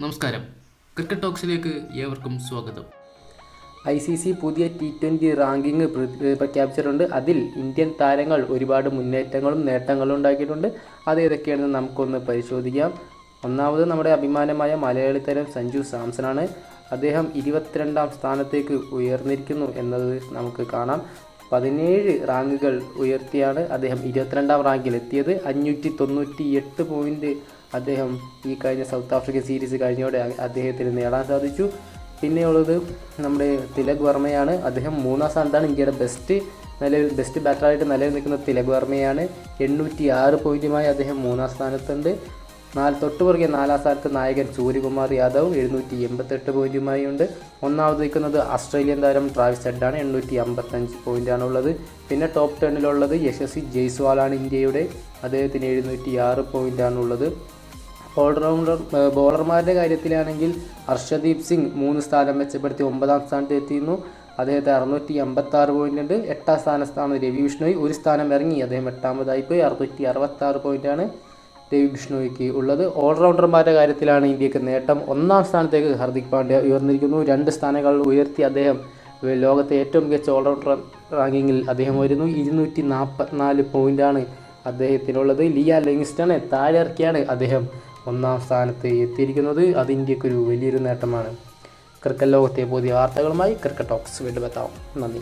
നമസ്കാരം. ക്രിക്കറ്റ് ടോക്സിലേക്ക് ഏവർക്കും സ്വാഗതം. ഐ സി സി പുതിയ ടി ട്വന്റി റാങ്കിങ് പ്ര- പ്രഖ്യാപിച്ചിട്ടുണ്ട്. അതിൽ ഇന്ത്യൻ താരങ്ങൾ ഒരുപാട് മുന്നേറ്റങ്ങളും നേട്ടങ്ങളും ഉണ്ടാക്കിയിട്ടുണ്ട്. അത് ഏതൊക്കെയാണെന്ന് നമുക്കൊന്ന് പരിശോധിക്കാം. ഒന്നാമത് നമ്മുടെ അഭിമാനമായ മലയാളി താരം സഞ്ജു സാംസണാണ്. അദ്ദേഹം ഇരുപത്തിരണ്ടാം സ്ഥാനത്തേക്ക് ഉയർന്നിരിക്കുന്നു എന്നത് നമുക്ക് കാണാം. പതിനേഴ് റാങ്കുകൾ ഉയർത്തിയാണ് അദ്ദേഹം ഇരുപത്തിരണ്ടാം റാങ്കിൽ എത്തിയത്. അഞ്ഞൂറ്റി തൊണ്ണൂറ്റി എട്ട് പോയിന്റ് അദ്ദേഹം ഈ കഴിഞ്ഞ സൗത്ത് ആഫ്രിക്കൻ സീരീസ് കഴിഞ്ഞോടെ അദ്ദേഹത്തിന് നേടാൻ സാധിച്ചു. പിന്നെയുള്ളത് നമ്മുടെ തിലക് വർമ്മയാണ്. അദ്ദേഹം മൂന്നാം സ്ഥാനത്താണ് ഇന്ത്യയുടെ ബെസ്റ്റ് നിലവിൽ ബെസ്റ്റ് ബാറ്ററായിട്ട് നിലവിൽ നിൽക്കുന്ന തിലക് വർമ്മയാണ്. എണ്ണൂറ്റി ആറ് പോയിന്റുമായി അദ്ദേഹം മൂന്നാം സ്ഥാനത്തുണ്ട്. നാല് തൊട്ടുപുറകെ നാലാം സ്ഥാനത്ത് നായകൻ സൂര്യകുമാർ യാദവ് എഴുന്നൂറ്റി എൺപത്തെട്ട് പോയിന്റുമായി ഉണ്ട്. ഒന്നാമത് നിൽക്കുന്നത് ഓസ്ട്രേലിയൻ താരം ട്രാവിസ് ഹെഡാണ്. എണ്ണൂറ്റി അമ്പത്തഞ്ച് പോയിന്റാണ് ഉള്ളത് പിന്നെ ടോപ്പ് ടെന്നിലുള്ളത് യശസ്വി ജയ്സ്വാളാണ് ഇന്ത്യയുടെ. അദ്ദേഹത്തിന് എഴുന്നൂറ്റി ആറ് പോയിന്റാണ് ഉള്ളത് ഓൾറൗണ്ടർ ബോളർമാരുടെ കാര്യത്തിലാണെങ്കിൽ ഹർഷദീപ് സിംഗ് മൂന്ന് സ്ഥാനം മെച്ചപ്പെടുത്തി ഒമ്പതാം സ്ഥാനത്ത് എത്തിയിരുന്നു. അദ്ദേഹത്തെ അറുന്നൂറ്റി അമ്പത്തി ആറ് പോയിന്റ് ഉണ്ട് എട്ടാം സ്ഥാനത്താണ് രവി ബിഷ്ണോയ് ഒരു സ്ഥാനം ഇറങ്ങി. അദ്ദേഹം എട്ടാമതായി പോയി. അറുന്നൂറ്റി അറുപത്തി ആറ് പോയിന്റാണ്. രവി ബിഷ്ണോയ്ക്ക് ഉള്ളത്. ഓൾറൗണ്ടർമാരുടെ കാര്യത്തിലാണ് ഇന്ത്യയ്ക്ക് നേട്ടം. ഒന്നാം സ്ഥാനത്തേക്ക് ഹർദിക് പാണ്ഡ്യ ഉയർന്നിരിക്കുന്നു. രണ്ട് സ്ഥാനങ്ങൾ ഉയർത്തി അദ്ദേഹം ലോകത്തെ ഏറ്റവും മികച്ച ഓൾറൗണ്ടർ റാങ്കിങ്ങിൽ അദ്ദേഹം വരുന്നു. ഇരുന്നൂറ്റി നാൽപ്പത്തിനാല് പോയിന്റാണ് അദ്ദേഹത്തിനുള്ളത്. ലിയ ലിങ്സ്റ്റണെ താഴെയിറക്കിയാണ് അദ്ദേഹം ഒന്നാം സ്ഥാനത്ത് എത്തിയിരിക്കുന്നത്. അത് ഇന്ത്യക്കൊരു വലിയൊരു നേട്ടമാണ്. ക്രിക്കറ്റ് ലോകത്തെ പുതിയ വാർത്തകളുമായി ക്രിക്കറ്റ് ടോക്സ് വീണ്ടും എത്താം. നന്ദി.